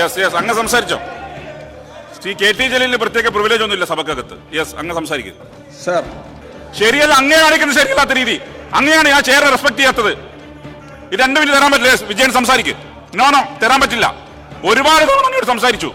Yes yes അങ്ങ് സംസാരിച്ചോ. Shri K T ജലീലിന് പ്രത്യേക പ്രിവിലേജ് ഒന്നുമില്ല സഭക്കകത്ത്. യെസ് അങ്ങ് സംസാരിക്കും. സർ ശരിയല്ല അങ്ങേ കാണിക്കുന്നത് ശരിയല്ലാത്ത രീതി. അങ്ങനെയാണ് ഞാൻ ചെയറിനെ റെസ്പെക്ട് ചെയ്യാത്തത്. ഇത് എന്റെ വലിയ തരാൻ പറ്റില്ല. വിജയൻ സംസാരിക്കും. നോ നോ തരാൻ പറ്റില്ല. ഒരുപാട് തവണ അങ്ങോട്ട് സംസാരിച്ചു.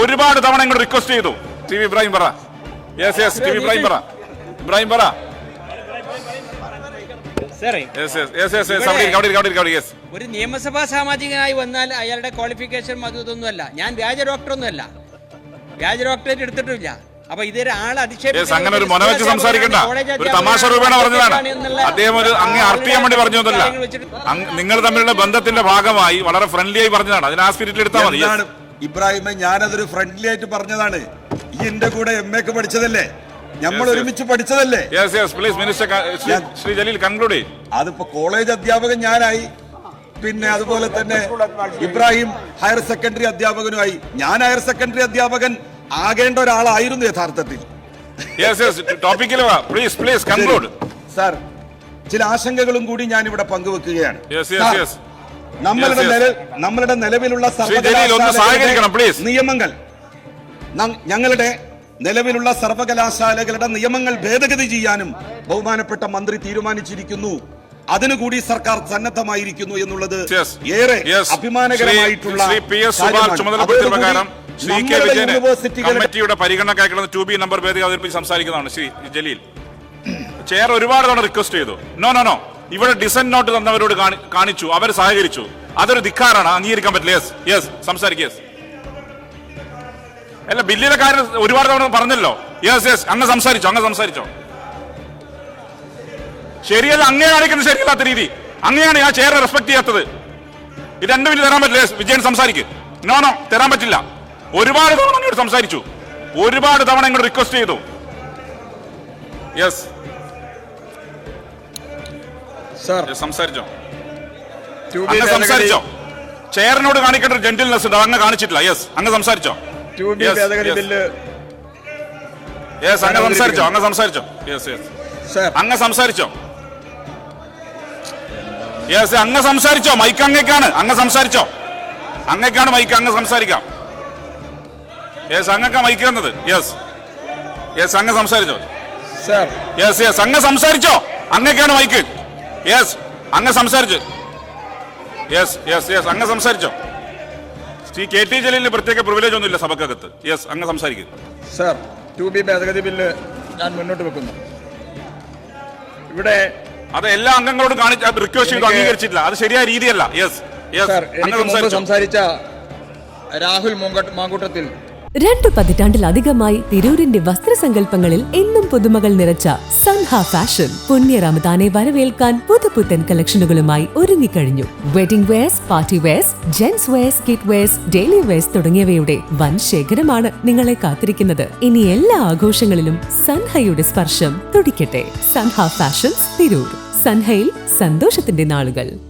ഒരുപാട് തവണ ഇങ്ങോട്ട് റിക്വസ്റ്റ് ചെയ്തു. ടി വി ഇബ്രാഹിം പറ. Yes yes T V Ibrahim പറ. ഇബ്രാഹിം പറ. ഒരു നിയമസഭാ സാമാജികനായി വന്നാൽ അയാളുടെ ക്വാളിഫിക്കേഷൻ അതും ഇതൊന്നുമല്ല ഞാൻ വ്യാജ ഡോക്ടറൊന്നുമല്ല വ്യാജ ഡോക്ടറേറ്റ് എടുത്തിട്ടില്ല അപ്പൊ ഇതൊരു ആളെ യെസ് അങ്ങനെ ഒരു മൊന വെച്ച് സംസാരിക്കണ്ട. ഒരു തമാശ രൂപേണ പറഞ്ഞതാണ്. അദ്ദേഹം ഒരു അങ്ങേ അർട്ട് ചെയ്യാൻ വേണ്ടി പറഞ്ഞതല്ല നിങ്ങൾ തമ്മിലുള്ള ബന്ധത്തിന്റെ ഭാഗമായി വളരെ ഫ്രണ്ട്ലി ആയി പറഞ്ഞതാണ്. അതിന് ആ സ്പിരിറ്റിൽ എടുത്താൽ മതി. ഇബ്രാഹിമെ? ഞാനതൊരു ഫ്രണ്ട്ലി ആയിട്ട് പറഞ്ഞതാണ്. ഈ എന്റെ കൂടെ എം എക്ക് പഠിച്ചതല്ലേ? നമ്മൾ. ഒരുമിച്ച് പഠിച്ചതല്ലേ? Please minister Shri Jaleel conclude അതിപ്പോ കോളേജ് അധ്യാപകൻ ഞാനായി. പിന്നെ അതുപോലെ തന്നെ ഇബ്രാഹിം ഹയർ സെക്കൻഡറി അധ്യാപകനുമായി. ഞാൻ ഹയർ സെക്കൻഡറി അധ്യാപകൻ ആകേണ്ട ഒരാളായിരുന്നു യഥാർത്ഥത്തിൽ. പ്ലീസ് പ്ലീസ് കൺക്ലൂഡ് സാർ ചില ആശങ്കകളും കൂടി ഞാൻ ഇവിടെ പങ്കുവെക്കുകയാണ് നമ്മളുടെ നമ്മളുടെ നിലവിലുള്ള സർവകലാശാല. നിയമങ്ങൾ. ഞങ്ങളുടെ നിലവിലുള്ള സർവകലാശാലകളുടെ നിയമങ്ങൾ ഭേദഗതി ചെയ്യാനും ബഹുമാനപ്പെട്ട മന്ത്രി തീരുമാനിച്ചിരിക്കുന്നു. അതിനുകൂടി സർക്കാർ സന്നദ്ധമായിരിക്കുന്നു എന്നുള്ളത്. ഏറെ അഭിമാനകരമായിട്ടുള്ള കമ്മിറ്റിയുടെ പരിഗണനക്കായിട്ടുള്ള ടു ബി നമ്പർ ഭേദഗതി അവതരിപ്പിച്ച് സംസാരിക്കുന്നതാണ് ശ്രീ ജലീൽ. ചെയർ ഒരുപാട് തവണ റിക്വസ്റ്റ് ചെയ്തു. നോ നോ നോ ഇവിടെ ഡിസൻ നോട്ട് തന്നവരോട് കാണിച്ചു. അവർ സഹകരിച്ചു. അതൊരു ധിക്കാരാണ്. അംഗീകരിക്കാൻ പറ്റില്ല. യെസ് യെസ് സംസാരിക്കുക യെസ് അല്ല ബില്ലിലെ കാര്യം ഒരുപാട് തവണ പറഞ്ഞല്ലോ. യെസ് യെസ് അങ്ങ് സംസാരിച്ചോ അങ്ങ് സംസാരിച്ചോ. ശരിയല്ല അങ്ങേ കാണിക്കുന്നത് ശരിയല്ലാത്ത രീതി. അങ്ങനെയാണ് ഞാൻ ചെയറിനെ റെസ്പെക്ട് ചെയ്യാത്തത്. ഇത് എന്റെ വലിയ തരാൻ പറ്റില്ല? വിജയൻ സംസാരിക്ക്. നോ നോ തരാൻ പറ്റില്ല. ഒരുപാട് തവണ അങ്ങോട്ട് സംസാരിച്ചു. ഒരുപാട് തവണ ഇങ്ങോട്ട് റിക്വസ്റ്റ് ചെയ്തു. യെസ് സംസാരിച്ചോ. അങ്ങ് സംസാരിച്ചോ. ചെയറിനോട് കാണിക്കേണ്ട ഒരു ജെന്റിൽനെസ് ഉണ്ട് അങ്ങ് കാണിച്ചിട്ടില്ല. യെസ് അങ്ങ് സംസാരിച്ചോ. ടു ബി Yes, ഭേദഗതി yes. ബില്ല് യെസ് അങ്ങ് സംസാരിച്ചോ അങ്ങ് സംസാരിച്ചോ. യെസ് അങ്ങ് സംസാരിച്ചോ. യെസ് അങ്ങ് സംസാരിച്ചോ മൈക്ക് അങ്ങേക്കാണ് അങ്ങ് സംസാരിച്ചോ. അങ്ങേക്കാണ് മൈക്ക് അങ്ങ് സംസാരിക്കാം. യെസ് അങ്ങക്കാ മൈക്ക് തന്നത് യെസ് യെസ് അങ്ങ് സംസാരിച്ചോ. യെസ് യെസ് അങ്ങ് സംസാരിച്ചോ അങ്ങേക്കാണ് മൈക്ക് യെസ് അങ്ങ് സംസാരിച്ചു. യെസ് യെസ് യെസ് അങ്ങ് സംസാരിച്ചോ. ശ്രീ കെ ടി ജലീലിന് പ്രത്യേക പ്രിവിലേജ് ഒന്നുമില്ല സഭക്കകത്ത്. യെസ് അങ്ങ് സംസാരിക്കും. സർ ടു ബി ഭേദഗതി ബില്ല് ഞാൻ മുന്നോട്ട് വെക്കുന്നു. ഇവിടെ അത് എല്ലാ അംഗങ്ങളോടും കാണിച്ച റിക്വസ്റ്റ് ചെയ്തു അംഗീകരിച്ചിട്ടില്ല. അത് ശരിയായ രീതിയല്ല. യെസ് യെസ് സാർ അങ്ങ് എനിക്ക് മുമ്പ് സംസാരിച്ചോ രാഹുൽ മൂങ്കട്ട് മാങ്കൂട്ടത്തിൽ രണ്ടു പതിറ്റാണ്ടിലധികമായി തിരൂരിന്റെ വസ്ത്രസങ്കല്പങ്ങളിൽ എന്നും പുതുമകൾ നിറച്ച സൻഹ ഫാഷൻ പുണ്യ റമദാനെ വരവേൽക്കാൻ പുതുപുത്തൻ കളക്ഷനുകളുമായി ഒരുങ്ങിക്കഴിഞ്ഞു. Wedding wears party wears gents wears kid wears daily wears തുടങ്ങിയവയുടെ വൻ ശേഖരമാണ് നിങ്ങളെ കാത്തിരിക്കുന്നത്. ഇനി എല്ലാ ആഘോഷങ്ങളിലും സൻഹയുടെ സ്പർശം തുടിക്കട്ടെ. സൻഹ ഫാഷൻസ് തിരൂർ. സൻഹയിൽ സന്തോഷത്തിന്റെ നാളുകൾ.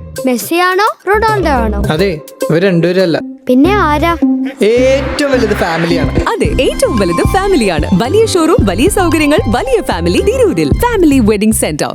മെസ്സിയാണോ റൊണാൾഡോ ആണോ അതെ ഇവർ രണ്ടുപേരല്ല. പിന്നെ ആരാ? ഏറ്റവും വലുത് ഫാമിലിയാണ്. അതെ ഏറ്റവും വലുത് ഫാമിലിയാണ്. വലിയ ഷോറൂം വലിയ സൗകര്യങ്ങൾ വലിയ ഫാമിലി തിരൂരിൽ ഫാമിലി വെഡിംഗ് സെന്റർ